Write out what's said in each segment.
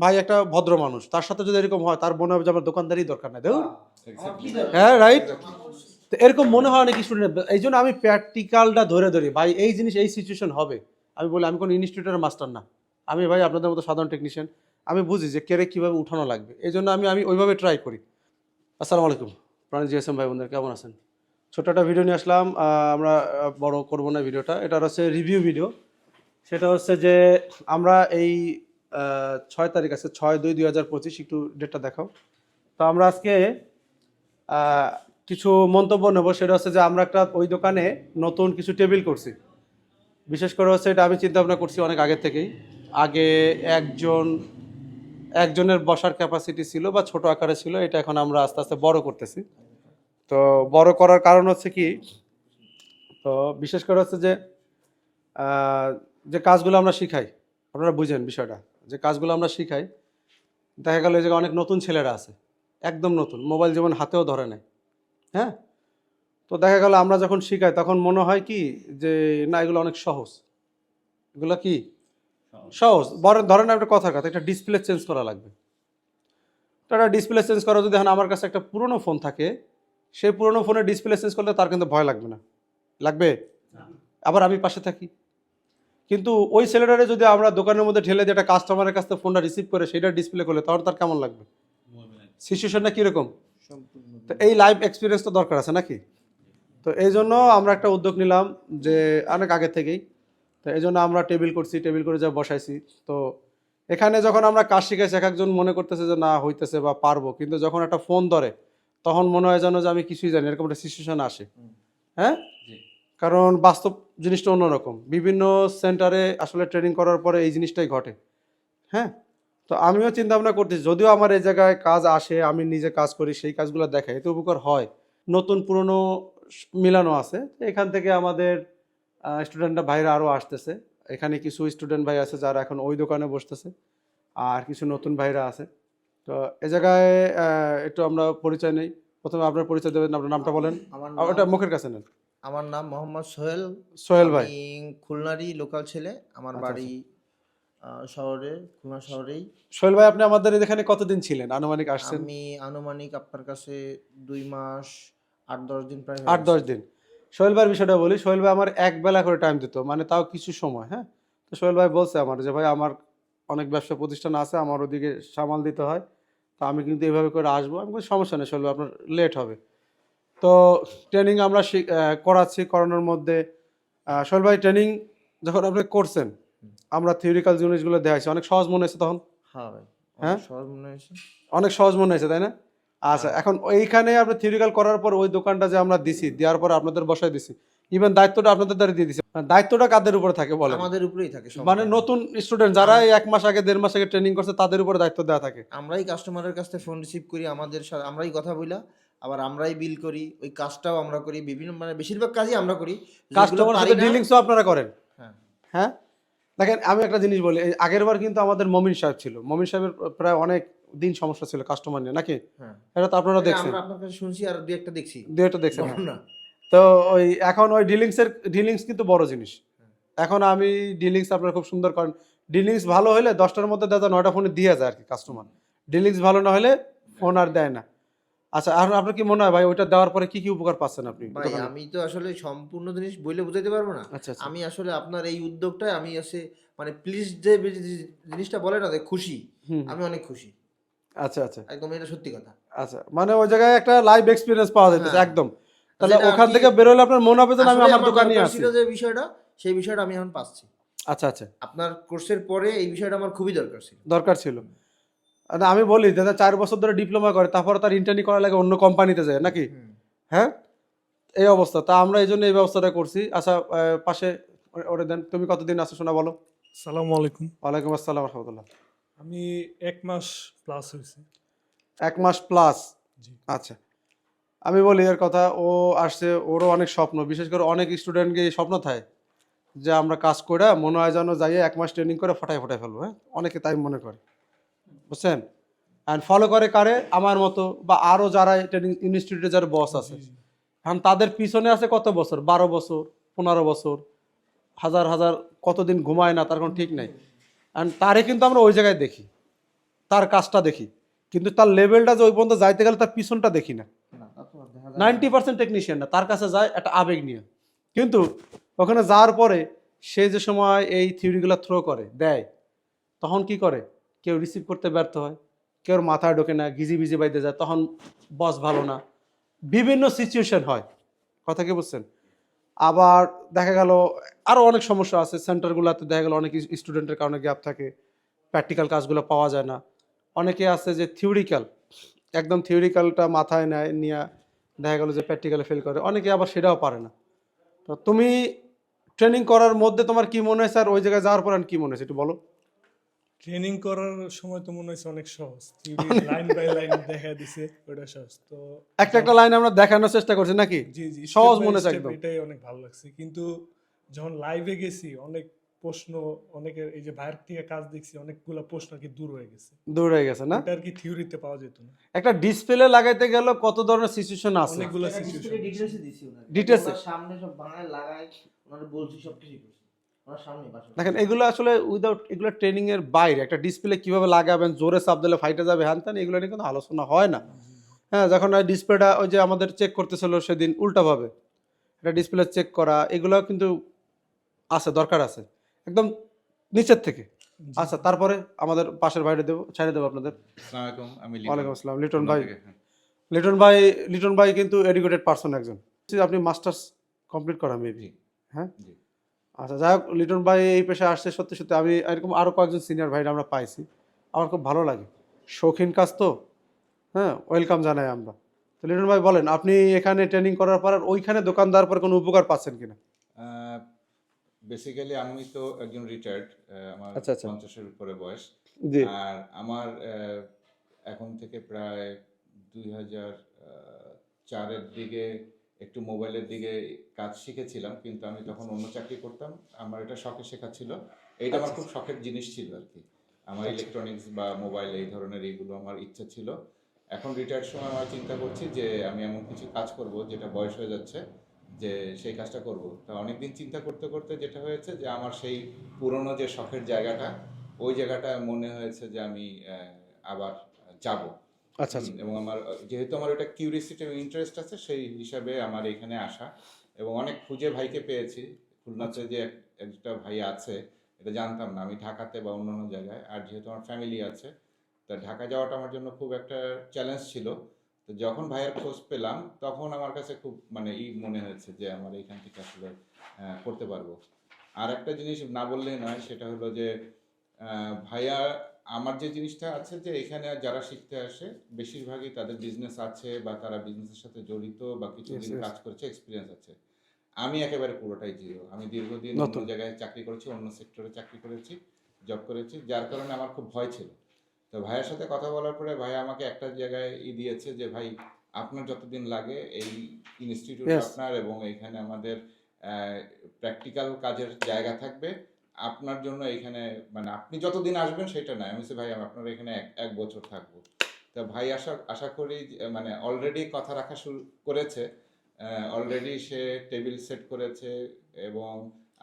ভাই একটা ভদ্র মানুষ তার সাথে যদি এরকম হয় তার মনে হবে যে আমার দোকানদারই দরকার নাই দেখুন হ্যাঁ রাইট তো এরকম মনে হয় অনেক স্টুডেন্ট এই জন্য আমি প্র্যাকটিক্যালটা ধরে ধরি ভাই এই জিনিস এই সিচুয়েশন হবে। আমি বলি আমি কোনো ইনস্টিটিউটের মাস্টার না। আমি ভাই আপনাদের মতো সাধারণ টেকনিশিয়ান আমি বুঝি যে কেরে কীভাবে উঠানো লাগবে। এই জন্য আমি আমি ওইভাবে ট্রাই করি। আসসালামু আলাইকুম। প্রাণী জিএসএম ভাই বোনদের কেমন আছেন? ছোট একটা ভিডিও নিয়ে আসলাম। আমরা বড় করব না ভিডিওটা এটা হচ্ছে রিভিউ ভিডিও সেটা হচ্ছে যে আমরা এই ছয় তারিখ আছে, ছয় দুই দুই হাজার পঁচিশ, একটু ডেটটা দেখাও। তো আমরা আজকে কিছু মন্তব্য নেব, সেটা হচ্ছে যে আমরা একটা ওই দোকানে নতুন কিছু টেবিল করছি। বিশেষ করে হচ্ছে এটা আমি চিন্তা ভাবনা করছি অনেক আগের থেকেই। আগে একজন, একজনের বসার ক্যাপাসিটি ছিল বা ছোট আকারে ছিল, এটা এখন আমরা আস্তে আস্তে বড় করতেছি। তো বড় করার কারণ হচ্ছে কি, তো বিশেষ করে হচ্ছে যে যে কাজগুলো আমরা শিখাই, আপনারা বুঝেন বিষয়টা। যে কাজগুলো আমরা শিখাই দেখা গেল এই জায়গায় অনেক নতুন ছেলেরা আছে একদম নতুন মোবাইল যেমন হাতেও ধরে নেয় হ্যাঁ? তো দেখা গেল আমরা যখন শিখাই তখন মনে হয় কি যে না এগুলো অনেক সহজ। এগুলো কি? সহজ। বরং ধরেন একটা কথার কথা একটা ডিসপ্লে চেঞ্জ করা লাগবে। তো একটা ডিসপ্লে চেঞ্জ করা যদি এখন আমার কাছে একটা পুরনো ফোন থাকে সেই পুরনো ফোনের ডিসপ্লে চেঞ্জ করলে তার কিন্তু ভয় লাগবে না। লাগবে? আবার আমি পাশে থাকি? কিন্তু ওই সেলেটারে যদি আমরা দোকানের মধ্যে ঠেলে দিয়ে একটা কাস্টমারের কাছ থেকে ফোনটা রিসিভ করে সেটা ডিসপ্লে করলে তখন তার কেমন লাগবে? সিচুয়েশনটা কীরকম? তো এই লাইভ এক্সপিরিয়েন্স তো দরকার আছে নাকি? তো এই জন্য আমরা একটা উদ্যোগ নিলাম যে অনেক আগে থেকেই। তো এই জন্য আমরা টেবিল করছি টেবিল করে যা বসাইছি। তো এখানে যখন আমরা কাজ শিখাইছি এক একজন মনে করতেছে যে না হইতেছে বা পারব। কিন্তু যখন একটা ফোন ধরে তখন মনে হয় যেন যে আমি কিছুই জানি এরকম একটা সিচুয়েশন আসে। হ্যাঁ? কারণ বাস্তব জিনিসটা অন্যরকম। বিভিন্ন সেন্টারে আসলে ট্রেনিং করার পরে এই জিনিসটাই ঘটে। হ্যাঁ? তো আমিও চিন্তা ভাবনা করতেছি যদিও আমার এই জায়গায় কাজ আসে আমি নিজে কাজ করি সেই কাজগুলো দেখাই এতে উপকার হয়। নতুন পুরনো মিলানো আছে তো এখান থেকে আমাদের স্টুডেন্টরা ভাইরা আরও আসতেছে। এখানে কিছু স্টুডেন্ট ভাই আছে যারা এখন ওই দোকানে বসতেছে আর কিছু নতুন ভাইরা আছে। তো এ জায়গায় একটু আমরা পরিচয় নেই। প্রথমে আপনার পরিচয় দেবেন আপনার নামটা বলেন। আমার ওটা মুখের কাছে নেন। আমার নাম মোহাম্মদ সোহেল সোহেল ভাই। খুলনারই লোকাল ছেলে আমার আচ্ছা, বাড়ি শহরে খুলনা শহরেই। সোহেল ভাই আপনি আমাদের এখানে কতদিন ছিলেন? আনুমানিক আসছেন? আমি আনুমানিক আপনার কাছে দুই মাস আট দশ দিন প্রায় আট দশ দিন। সোহেল ভাইয়ের বিষয়টা বলি সোহেল ভাই আমার এক বেলা করে টাইম দিত মানে তাও কিছু সময় হ্যাঁ? তো সোহেল ভাই বলছে আমার যে ভাই আমার অনেক ব্যবসা প্রতিষ্ঠান আছে আমার ওদিকে সামাল দিতে হয় তো আমি কিন্তু এভাবে করে আসব। আমি বলি, সমস্যা নেই সোহেল ভাই আপনার লেট হবে। তো ট্রেনিং আমরা করাচ্ছি করানোর মধ্যে। সোহেল ভাই ট্রেনিং যখন আপনি করছেন আমরা থিওরিক্যাল জিনিসগুলো দেখাইছি অনেক সহজ মনে হয়েছে তখন? হ্যাঁ হ্যাঁ? অনেক সহজ মনে হয়েছে। অনেক সহজ মনে হয়েছে তাই না? আচ্ছা এখন এইখানে আপনি থিওরিক্যাল করার পর ওই দোকানটা যে আমরা দিছি দেওয়ার পর আপনাদের বসায় দিছি। ইভেন দায়িত্বটা আপনাদের দ্বারা দিয়ে দিছি। মানে দায়িত্বটা কাদের উপরে থাকে বলে আমাদের উপরেই থাকে মানে নতুন স্টুডেন্ট যারা এক মাস আগে দেড় মাস আগে ট্রেনিং করছে তাদের উপরে দায়িত্ব দেওয়া থাকে। আমরাই কাস্টমারের কাছ থেকে ফোন রিসিভ করি আমাদের সাথে আমরাই কথা বইলা আবার আমরাই বিল করি ওই কাজটাও আমরা করি বিভিন্ন মানে বেশিরভাগ কাজই আমরা করি। কাস্টমার সাথে ডিলিংসও আপনারা করেন। হ্যাঁ। হ্যাঁ? দেখেন আমি একটা জিনিস বলি এই আগের বার কিন্তু আমাদের মমিন সাহেব ছিল। মমিন সাহেবের প্রায় অনেক দিন সমস্যা ছিল কাস্টমার নিয়ে নাকি? হ্যাঁ। এটা তো আপনারা দেখছেন আমরা আপনার কাছে শুনছি আর দুই একটা দেখছি। দু একটা দেখছেন হ্যাঁ। তো ওই এখন ওই ডিলিংসের ডিলিংস কিন্তু বড় জিনিস। এখন আমি ডিলিংস আপনারা খুব সুন্দর করেন। ডিলিংস ভালো হলে দশটার মধ্যে দাদা নয়টা ফোনে দিয়ে যায় আর কি কাস্টমার ডিলিংস ভালো না হলে ফোন আর দেয় না। আচ্ছা আর আপনার কি মনে হয় ভাই ওইটা দেওয়ার পরে কি কি উপকার পাচ্ছেন আপনি ভাই আমি তো আসলে সম্পূর্ণ জিনিস বলে বুঝাইতে পারব না। আচ্ছা আচ্ছা। আমি আসলে আপনার এই উদ্যোগটায় আমি আছে মানে প্লিজ যে জিনিসটা বলে না যে খুশি আমি অনেক খুশি। আচ্ছা আচ্ছা। একদম এটা সত্যি কথা। আচ্ছা মানে ওই জায়গায় একটা লাইভ এক্সপিরিয়েন্স পাওয়া যাইতেছে হ্যাঁ। একদম। তাহলে ওখান থেকে বেরোলে আপনার মনে হবে যে আমি আমার দোকানে ছিল যে বিষয়টা সেই বিষয়টা আমি এখন পাচ্ছি। আচ্ছা আচ্ছা। আপনার কোর্সের পরে এই বিষয়টা আমার খুবই দরকার ছিল। দরকার ছিল। না, আমি বলি দাদা চার বছর ধরে ডিপ্লোমা করে তারপরে তার ইন্টার্নি করা লাগে অন্য কোম্পানিতে যায় নাকি? হ্যাঁ? এই অবস্থা। তা আমরা এই জন্য এই ব্যবস্থাটা করছি। আচ্ছা পাশে ওরে দেন তুমি কতদিন আছো শোনা বলো। সালামু আলাইকুম। ওয়ালাইকুম আসসালাম রহমতুল্লাহ। আমি এক মাস প্লাস হয়েছে। এক মাস প্লাস জি। আচ্ছা। আমি বলি এর কথা ও আসছে ওরও অনেক স্বপ্ন বিশেষ করে অনেক স্টুডেন্টকে এই স্বপ্ন থাকে যে আমরা কাজ করে মনে হয় যেন যাইয়ে এক মাস ট্রেনিং করে ফটাই ফটাই ফেলব হ্যাঁ? অনেকে তাই মনে করে। বুঝছেন? অ্যান্ড ফলো করে কারে? আমার মতো বা আরও যারা ট্রেনিং ইনস্টিটিউটে যারা বস আছে। এখন তাদের পিছনে আছে কত বছর? বারো বছর, পনেরো বছর, হাজার হাজার, কতদিন ঘুমায় না, তার কোনো ঠিক নাই। অ্যান্ড তারে কিন্তু আমরা ওই জায়গায় দেখি। তার কাজটা দেখি। কিন্তু তার লেভেলটা যে ওই পর্যন্ত যাইতে গেলে তার পিছনটা দেখি না। নাইনটি পার্সেন্ট টেকনিশিয়ান না। তার কাছে যায়, একটা আবেগ নিয়ে। কিন্তু ওখানে যাওয়ার পরে সে যে সময় এই থিওরিগুলো থ্রো করে, দেয়, তখন কি করে? কেউ রিসিভ করতে ব্যর্থ হয়, কেউ মাথায় ঢোকে না, গিজি বিজি বাইতে যায়, তখন বস ভালো না। বিভিন্ন সিচুয়েশন হয়, কথা কি বুঝছেন? আবার দেখা গেল আরও অনেক সমস্যা আছে সেন্টারগুলোতে দেখা গেল অনেক স্টুডেন্টের কারণে গ্যাপ থাকে প্র্যাকটিক্যাল কাজগুলো পাওয়া যায় না। অনেকে আছে যে থিওরিক্যাল একদম থিওরিক্যালটা মাথায় নেয়, নিয়ে দেখা গেল যে প্র্যাকটিক্যালে ফেল করে, অনেকে আবার সেটাও পারে না। তো তুমি ট্রেনিং করার মধ্যে তোমার কি মনে হয়েছে আর ওই জায়গায় যাওয়ার পর কি মনে হয়েছে, একটু বলো। ট্রেনিং করার সময় তো মনে হয়েছে অনেক সহজ। লাইন বাই লাইন দেখা দিছে ওটা সহজ। তো একটা একটা লাইন আমরা দেখানোর চেষ্টা করছি নাকি? জি জি সহজ মনে হচ্ছে একদম। এটাই অনেক ভালো লাগছে। কিন্তু যখন লাইভে গেছি অনেক প্রশ্ন অনেকের এই যে বাইরের থেকে কাজ দেখছি অনেকগুলো প্রশ্ন আর কি দূর হয়ে গেছে। দূর হয়ে গেছে না? এটা আর কি থিওরিতে পাওয়া যেত না। একটা ডিসপ্লে লাগাইতে গেল কত ধরনের সিচুয়েশন আছে? অনেকগুলো সিচুয়েশন এ দিছি? ওনার। সামনে সব বানায় লাগাই ওনারা বলছি সব কিছু করছি। দেখেন এগুলো আসলে উইদাউট এগুলো ট্রেনিং এর বাইরে। একটা ডিসপ্লে কীভাবে লাগাবেন জোরে চাপ দিলে ফাইটে যাবে হ্যান ত্যান এগুলো নিয়ে কিন্তু আলোচনা হয় না। হ্যাঁ যখন ডিসপ্লেটা ওই যে আমাদের চেক করতেছিল সেদিন উল্টাভাবে এটা ডিসপ্লে চেক করা এগুলো কিন্তু আছে দরকার আছে। একদম নিচের থেকে। আচ্ছা তারপরে আমাদের পাশের বাইরে দেবো ছাড়ে দেবো আপনাদের। আসসালামু আলাইকুম আমি লিটন। ওয়ালাইকুম আসসালাম লিটন ভাই। হ্যাঁ। লিটন ভাই লিটন ভাই কিন্তু এডুকেটেড পার্সন একজন। আপনি মাস্টার্স কমপ্লিট করা মেবি। হ্যাঁ? জি। আচ্ছা যাই হোক লিটন ভাই এই পেশায় আসছে সত্যি সত্যি আমি এরকম আরও কয়েকজন সিনিয়র ভাইরা আমরা পাইছি। আমার খুব ভালো লাগে। শৌখিন কাজ তো হ্যাঁ ওয়েলকাম জানাই আমরা। তো লিটন ভাই বলেন আপনি এখানে ট্রেনিং করার পর আর ওইখানে দোকানদার পর কোনো উপকার পাচ্ছেন কিনা? বেসিক্যালি আমি তো একজন রিটায়ার্ড আমার আচ্ছা, আচ্ছা। পঞ্চাশের উপরে বয়স। জি। আর আমার এখন থেকে প্রায় দুই হাজার চারের দিকে একটু মোবাইলের দিকে কাজ শিখেছিলাম কিন্তু আমি তখন অন্য চাকরি করতাম আমার এটা শখে শেখা ছিল। এইটা আমার খুব শখের জিনিস ছিল আর কি। আমার আচ্ছা। ইলেকট্রনিক্স বা মোবাইল এই ধরনের এইগুলো আমার ইচ্ছা ছিল। এখন রিটায়ার্ড সময় আমার চিন্তা করছি যে আমি এমন কিছু কাজ করব যেটা বয়স হয়ে যাচ্ছে যে সেই কাজটা করব। তা অনেকদিন চিন্তা করতে করতে যেটা হয়েছে যে আমার সেই পুরনো যে শখের জায়গাটা ওই জায়গাটা মনে হয়েছে যে আমি আবার যাব। আচ্ছা আচ্ছা। এবং আমার, যেহেতু আমার ওটা কিউরিয়াসিটি এবং ইন্টারেস্ট আছে, সেই হিসাবে আমার এখানে আসা। এবং অনেক খুঁজে ভাইকে পেয়েছি। খুলনাতে যে এক- একটা ভাই আছে, এটা জানতাম না। আমি ঢাকাতে বা অন্যান্য জায়গায়। আর যেহেতু আমার ফ্যামিলি আছে, তা ঢাকা যাওয়াটা আমার জন্য খুব একটা চ্যালেঞ্জ ছিল। তো যখন ভাইয়ের খোঁজ পেলাম, তখন আমার কাছে খুব মানে ই মনে হয়েছে যে আমার এইখান থেকে আসলে করতে পারব। আর একটা জিনিস না বললেই নয়, সেটা হলো যে ভাইয়া আমার যে জিনিসটা আছে যে এখানে যারা শিখতে আসে বেশিরভাগই তাদের বিজনেস আছে বা তারা বিজনেসের সাথে জড়িত বা কিছুদিন. কাজ করেছে এক্সপিরিয়েন্স আছে। আমি একেবারে পুরোটাই জিরো আমি দীর্ঘদিন অন্য জায়গায় চাকরি করেছি অন্য সেক্টরে চাকরি করেছি জব করেছি যার কারণে আমার খুব ভয় ছিল। তো ভাইয়ের সাথে কথা বলার পরে ভাই আমাকে একটা জায়গায় ই দিয়েছে যে ভাই আপনার যতদিন লাগে এই ইনস্টিটিউট আপনার এবং এখানে আমাদের প্র্যাকটিক্যাল কাজের জায়গা থাকবে। আপনার জন্য এখানে মানে আপনি যতদিন আসবেন সেটা নয়। আমি ভাই, আমি আপনার এখানে এক এক বছর থাকব। তা ভাই আশা আশা করি মানে অলরেডি কথা রাখা শুরু করেছে। অলরেডি সে টেবিল সেট করেছে এবং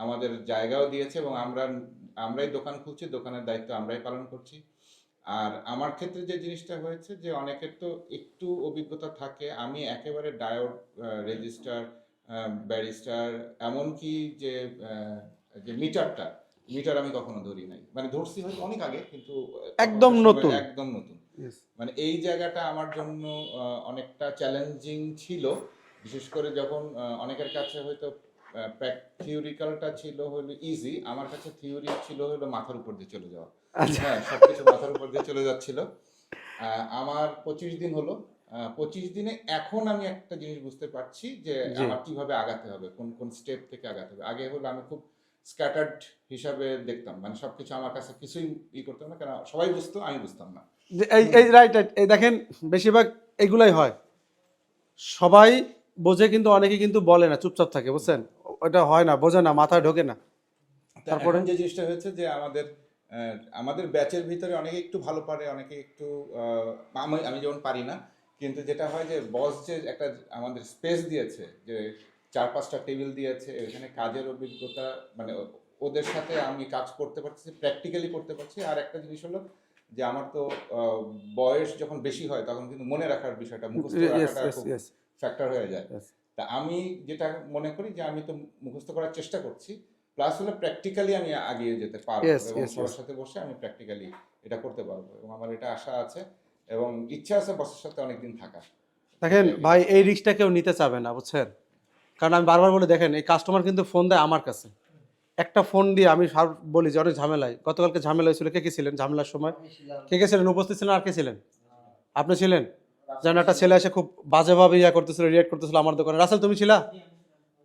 আমাদের জায়গাও দিয়েছে এবং আমরা, আমরাই দোকান খুলছি, দোকানের দায়িত্ব আমরাই পালন করছি। আর আমার ক্ষেত্রে যে জিনিসটা হয়েছে যে, অনেকের তো একটু অভিজ্ঞতা থাকে। আমি একেবারে ডায়োড রেজিস্টার ব্যারিস্টার এমনকি যে যে মিটারটা আমি কখনো ধরি নাই। মানে ধরছি হয়তো অনেক আগে কিন্তু একদম নতুন। একদম নতুন। মানে এই জায়গাটা আমার জন্য অনেকটা চ্যালেঞ্জিং ছিল। বিশেষ করে যখন অনেকের কাছে হয়তো থিওরিক্যালটা ছিল হলো ইজি আমার কাছে থিওরি ছিল হলো মাথার উপর দিয়ে চলে যাওয়া। আচ্ছা। হ্যাঁ সবকিছু মাথার উপর দিয়ে চলে যাচ্ছিল। আহ, আমার পঁচিশ দিন হলো। পঁচিশ দিনে এখন আমি একটা জিনিস বুঝতে পারছি যে আমার কীভাবে আগাতে হবে কোন কোন স্টেপ থেকে আগাতে হবে। আগে হলো আমি খুব স্ক্যাটার্ড হিসাবে দেখতাম। মানে সবকিছু আমার কাছে কিছুই ই করতাম না কেন সবাই বুঝতো আমি বুঝতাম না। এই এই রাইট রাইট এই দেখেন বেশিরভাগ এগুলাই হয়। সবাই বোঝে কিন্তু অনেকে কিন্তু বলে না চুপচাপ থাকে বুঝছেন? ওটা হয় না বোঝে না মাথায় ঢোকে না। তারপরে তারপরে? যে জিনিসটা হয়েছে যে আমাদের আমাদের ব্যাচের ভিতরে অনেকে একটু ভালো পারে অনেকে একটু আমি আমি যেমন পারি না কিন্তু যেটা হয় যে বস যে একটা আমাদের স্পেস দিয়েছে যে চার পাঁচটা টেবিল দিয়েছে এখানে কাজের অভিজ্ঞতা মানে ওদের সাথে আমি কাজ করতে পারছি প্র্যাকটিক্যালি করতে পারছি। আর একটা জিনিস হলো যে আমার তো বয়স যখন বেশি হয় তখন কিন্তু মনে রাখার বিষয়টা মুখস্থ রাখাটা ফ্যাক্টর হয়ে যায়। তা আমি যেটা মনে করি যে আমি তো মুখস্থ করার চেষ্টা করছি প্লাস হলো প্র্যাকটিক্যালি আমি আগিয়ে যেতে পারব এবং সবার সাথে বসে আমি প্র্যাকটিক্যালি এটা করতে পারব এবং আমার এটা আশা আছে এবং ইচ্ছা আছে বসের সাথে অনেকদিন থাকা দেখেন ভাই এই রিস্কটা কেউ নিতে চাবে না বুঝছেন? কারণ আমি বারবার বলে দেখেন এই কাস্টমার কিন্তু ফোন দেয় আমার কাছে। একটা ফোন দিয়ে আমি সার- বলি যে অনেক ঝামেলায়। গতকালকে ঝামেলা হয়েছিল কে কে ছিলেন ঝামেলার সময়? কে কে ছিলেন? উপস্থিত ছিলেন আর কে ছিলেন? আপনি ছিলেন? যেন একটা ছেলে এসে খুব বাজেভাবে ইয়া করতেছিল রিয়েক্ট করতেছিল আমার দোকানে। রাসেল তুমি ছিলা?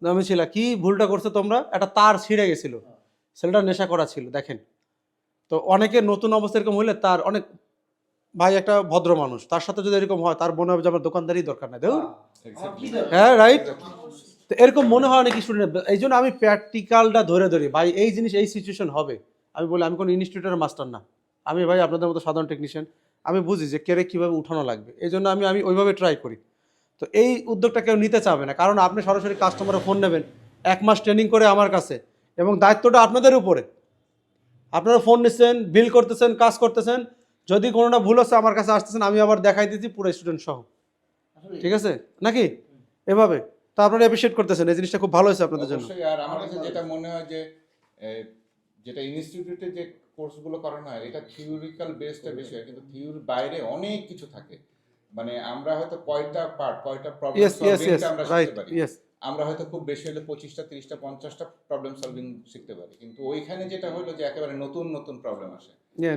আমি ছিলা। কি ভুলটা করছ তোমরা? একটা তার ছিঁড়ে গেছিল। ছেলেটা নেশা করা ছিল দেখেন। তো অনেকে নতুন অবস্থা এরকম হইলে তার অনেক ভাই একটা ভদ্র মানুষ তার সাথে যদি এরকম হয় তার মনে হবে যে আমার দোকানদারই দরকার নাই দেখুন হ্যাঁ রাইট তো এরকম মনে হয় নাকি স্টুডেন্ট এই জন্য আমি প্র্যাকটিক্যালটা ধরে ধরি। ভাই এই জিনিস এই সিচুয়েশন হবে। আমি বলি আমি কোনো ইনস্টিটিউটের মাস্টার না। আমি ভাই আপনাদের মতো সাধারণ টেকনিশিয়ান আমি বুঝি যে কেরে কীভাবে উঠানো লাগবে। এই জন্য আমি আমি ওইভাবে ট্রাই করি। তো এই উদ্যোগটা কেউ নিতে চাবে না। কারণ আপনি সরাসরি কাস্টমারে ফোন নেবেন এক মাস ট্রেনিং করে আমার কাছে। এবং দায়িত্বটা আপনাদের উপরে। আপনারা ফোন নিচ্ছেন বিল করতেছেন কাজ করতেছেন। যদি কোনোটা ভুল হচ্ছে আমার কাছে আসতেছেন আমি আবার দেখাই দিচ্ছি পুরো স্টুডেন্ট সহ। ঠিক আছে? নাকি? এভাবে। তা আপনারা অ্যাপ্রিসিয়েট করতেছেন এই জিনিসটা খুব ভালো হয়েছে আপনাদের জন্য। অবশ্যই আর আমার কাছে যেটা মনে হয় যে যেটা ইনস্টিটিউটে যে কোর্সগুলো করানো হয় এটা থিওরিক্যাল বেসটা বেশি হয় কিন্তু থিওরির বাইরে অনেক কিছু থাকে। মানে আমরা হয়তো কয়টা পার্ট কয়টা প্রবলেম সলভিংটা আমরা শিখতে পারি। আমরা হয়তো খুব বেশি হলে পঁচিশটা তিরিশটা পঞ্চাশটা প্রবলেম সলভিং শিখতে পারি। কিন্তু ওইখানে যেটা হলো যে একেবারে নতুন নতুন প্রবলেম আসে।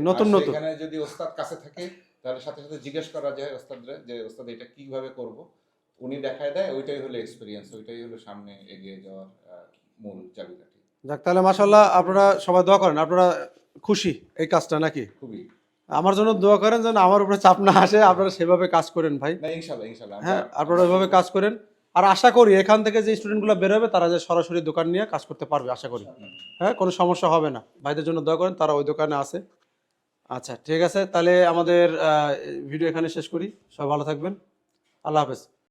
নতুন নতুন। সেখানে যদি ওস্তাদ কাছে থাকে তাহলে সাথে সাথে জিজ্ঞেস করা যায় ওস্তাদরে যে ওস্তাদ এটা কীভাবে করব? উনি দেখায় দেয় ওইটাই হলো এক্সপিরিয়েন্স ওইটাই হলো সামনে এগিয়ে যাওয়ার মূল চাবিকাঠি। যাক তাহলে মাশাল্লাহ আপনারা সবাই দোয়া করেন আপনারা খুশি এই কাজটা নাকি? খুবই। আমার জন্য দোয়া করেন যেন আমার উপরে চাপ না আসে আপনারা সেভাবে কাজ করেন ভাই। ইনশাল্লাহ ইনশাল্লাহ হ্যাঁ আপনারা ওইভাবে কাজ করেন। আর আশা করি এখান থেকে যে স্টুডেন্টগুলো বেরোবে তারা যে সরাসরি দোকান নিয়ে কাজ করতে পারবে আশা করি। হ্যাঁ কোনো সমস্যা হবে না। ভাইদের জন্য দোয়া করেন তারা ওই দোকানে আছে। আচ্ছা ঠিক আছে তাহলে আমাদের ভিডিও এখানে শেষ করি। সবাই ভালো থাকবেন। আল্লাহ হাফেজ।